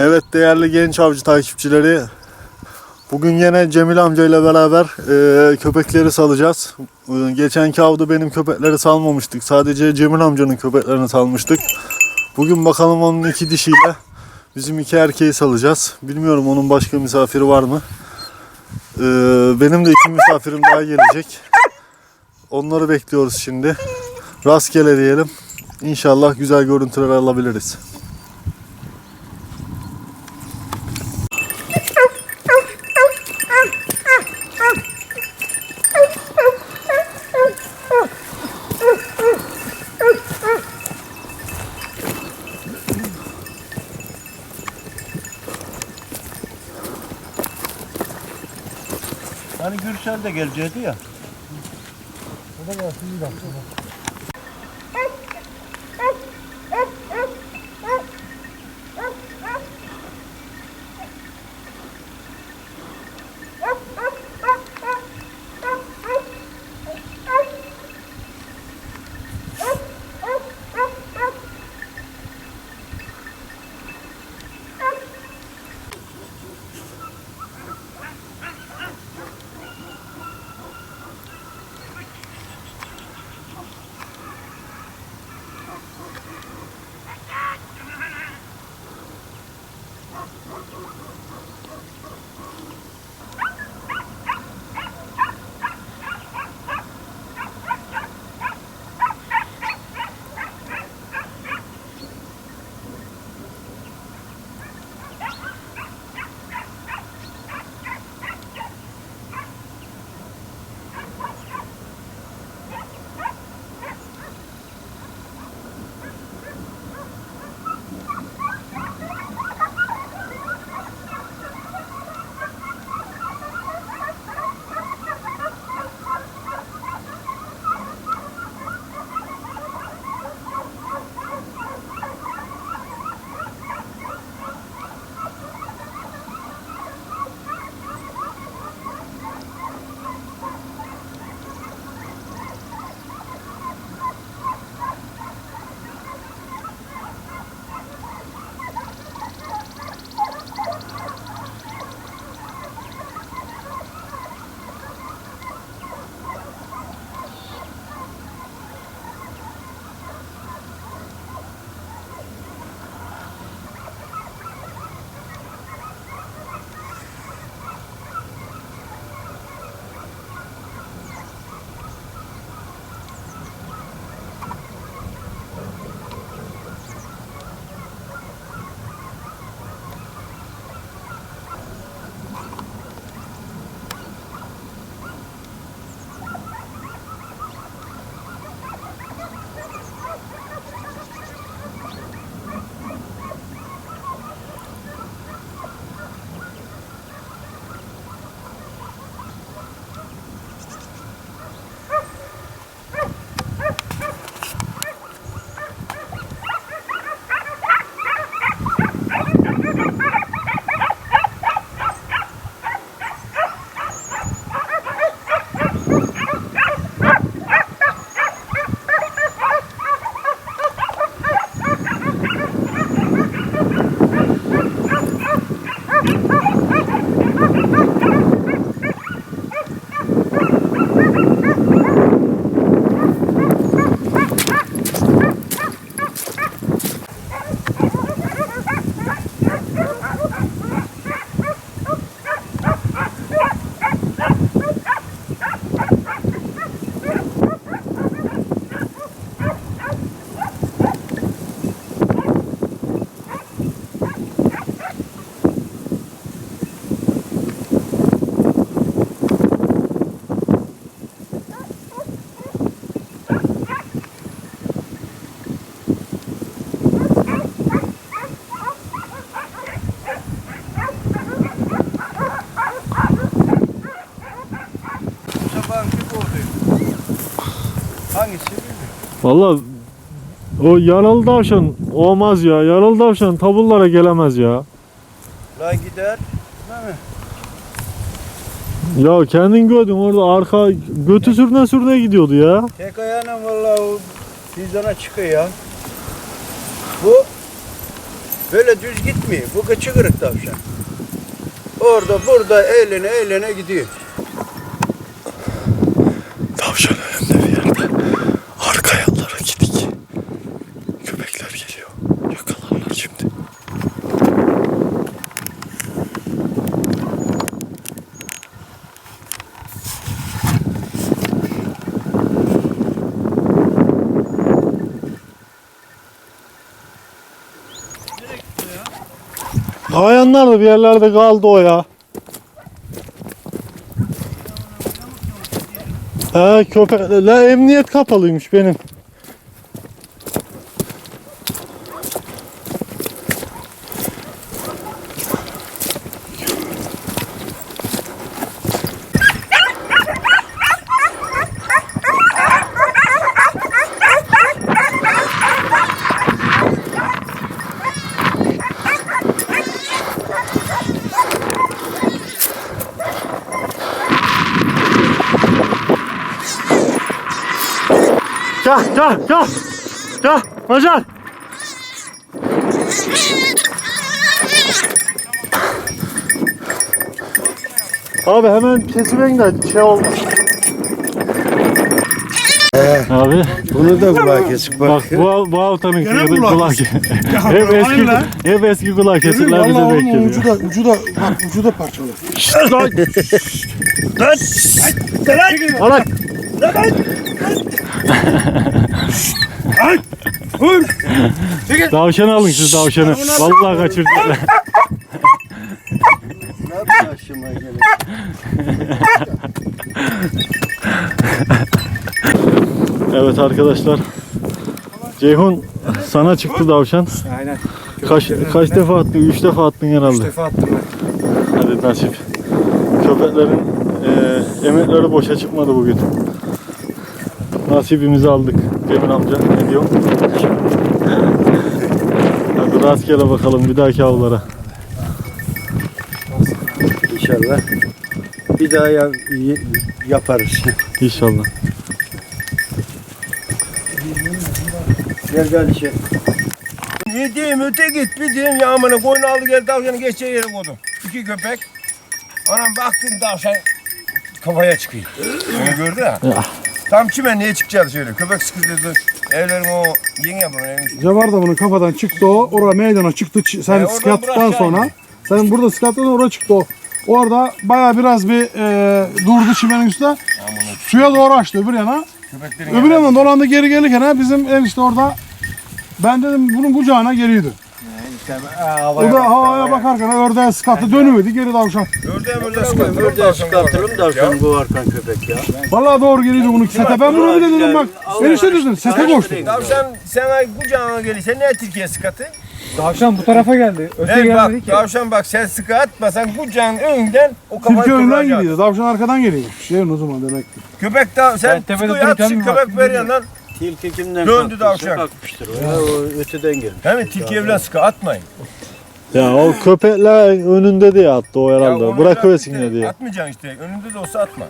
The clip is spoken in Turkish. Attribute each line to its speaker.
Speaker 1: Evet değerli genç avcı takipçileri. Bugün yine Cemil amca ile beraber e, köpekleri salacağız. E, geçenki avda benim köpekleri salmamıştık. Sadece Cemil amcanın köpeklerini salmıştık. Bugün bakalım onun iki dişiyle bizim iki erkeği salacağız. Bilmiyorum onun başka misafiri var mı? E, benim de iki misafirim daha gelecek. Onları bekliyoruz şimdi. Rastgele diyelim. İnşallah güzel görüntüler alabiliriz.
Speaker 2: Hani Gürsel de gelecekti ya. Bu Hangisi.
Speaker 1: Valla o yaralı tavşan olmaz ya. Yaralı tavşan tabullara gelemez ya.
Speaker 2: La gider. Değil mi?
Speaker 1: Ya kendin gördün orada arka götü sürüne sürüne gidiyordu ya.
Speaker 2: Tek ayağına vallahi o fizdana çıkıyor ya. Bu
Speaker 3: Böyle düz gitmiyor. Bu kıçı kırık tavşan. Orada burada eğlene eğlene gidiyor.
Speaker 1: Tavşan önümde bir yerde. Arka yanlara gidik. Köpekler geliyor. Yakalarlar şimdi. Ayanlar da bir yerlerde kaldı o ya. Ha köpek, emniyet kapalıymış benim. Gel gel gel. Gel Macar. Abi hemen kesiverin de şey olmaz. Abi
Speaker 3: Bunu da kulağa kesik
Speaker 1: bak bu, bu avtanın
Speaker 4: Gene kulak.
Speaker 1: hep eski,
Speaker 4: lan.
Speaker 1: hep eski kulak kesirler bize
Speaker 4: Vallahi onun
Speaker 1: bekliyor.
Speaker 4: ucu da, ucu da, bak ucu da parçalı.
Speaker 1: Lan!
Speaker 4: Lan!
Speaker 1: Alak!
Speaker 4: Ay! Vur!
Speaker 1: Tavşanı alın siz tavşanı. Vallahi kaçırdılar. Evet arkadaşlar. Ceyhun sana çıktı tavşan.
Speaker 4: Aynen.
Speaker 1: Kaç kaç defa attın? Üç defa attın herhalde.
Speaker 4: Üç defa attım ben.
Speaker 1: Hadi nasip. Köpeklerin eee emekleri boşa çıkmadı bugün. Nasibimizi aldık. Cemil amca ne diyor? Hadi rastgele bakalım bir dahaki avlara.
Speaker 3: İnşallah. Bir daha ya- y- yaparız.
Speaker 1: İnşallah.
Speaker 3: Gel gel işe. Ne diyeyim öte git bir diyeyim yağmını koyunu aldı gel tavşanı geçeceği yere koydum. İki köpek. Anam baktım tavşan kafaya çıkıyor. Onu gördü ya. Tam çimenliğe çıkacağız şöyle. Köpek sıkıştırdı. Evlerin o yeni yapımı evin.
Speaker 4: Cavar da bunun kafadan çıktı o. Oraya meydana çıktı. Ç- Sen
Speaker 3: E, oradan
Speaker 4: sıkattıktan
Speaker 3: bırak
Speaker 4: sonra. Sen burada sıkattın oraya çıktı o. Orada baya biraz bir e, durdu çimenin üstüne. Suya doğru açtı öbür yana.
Speaker 3: Köpeklerin
Speaker 4: Öbür yandan dolandı geri gelirken ha, bizim ev işte orada. Ben dedim bunun kucağına geliyordu. O da havaya bakarken ördeğe sıkattı dönüyordu geri tavşan.
Speaker 3: Ördeğe böyle sıkıntı. Ördeğe sıkıntılım tavşan bu arkan köpek ya.
Speaker 4: Vallahi doğru geliyordu bunun sete. Ben bunu bir de dedim bak. Enişte dedim sete koştu.
Speaker 3: Tavşan sana kucağına gelirse ne Türkiye sıkatı?
Speaker 5: Tavşan bu tarafa geldi. Öte
Speaker 3: Evet bak
Speaker 5: gelmedi ki.
Speaker 3: tavşan bak sen sıkı atmasan kucağın önünden o kafayı
Speaker 4: Tilki önden gidiyordu. Tavşan arkadan geliyordu. Şey o zaman demek ki.
Speaker 3: Köpek de sen
Speaker 5: Ben tepede
Speaker 3: at köpek
Speaker 5: baktım
Speaker 3: ver
Speaker 5: bilmiyorum.
Speaker 3: yandan.
Speaker 2: Tilki kimden
Speaker 3: Döndü
Speaker 2: kalktıysa
Speaker 3: tavşan.
Speaker 2: kalkmıştır. O, ya, o öteden gelmiş.
Speaker 3: He mi tilki evlen sıkı atmayın.
Speaker 1: Ya o köpekler önünde diye attı o
Speaker 3: Ya
Speaker 1: herhalde.
Speaker 3: onu
Speaker 1: Bırakıversin
Speaker 3: işte
Speaker 1: ya diye.
Speaker 3: Atmayacaksın işte önünde de olsa atma.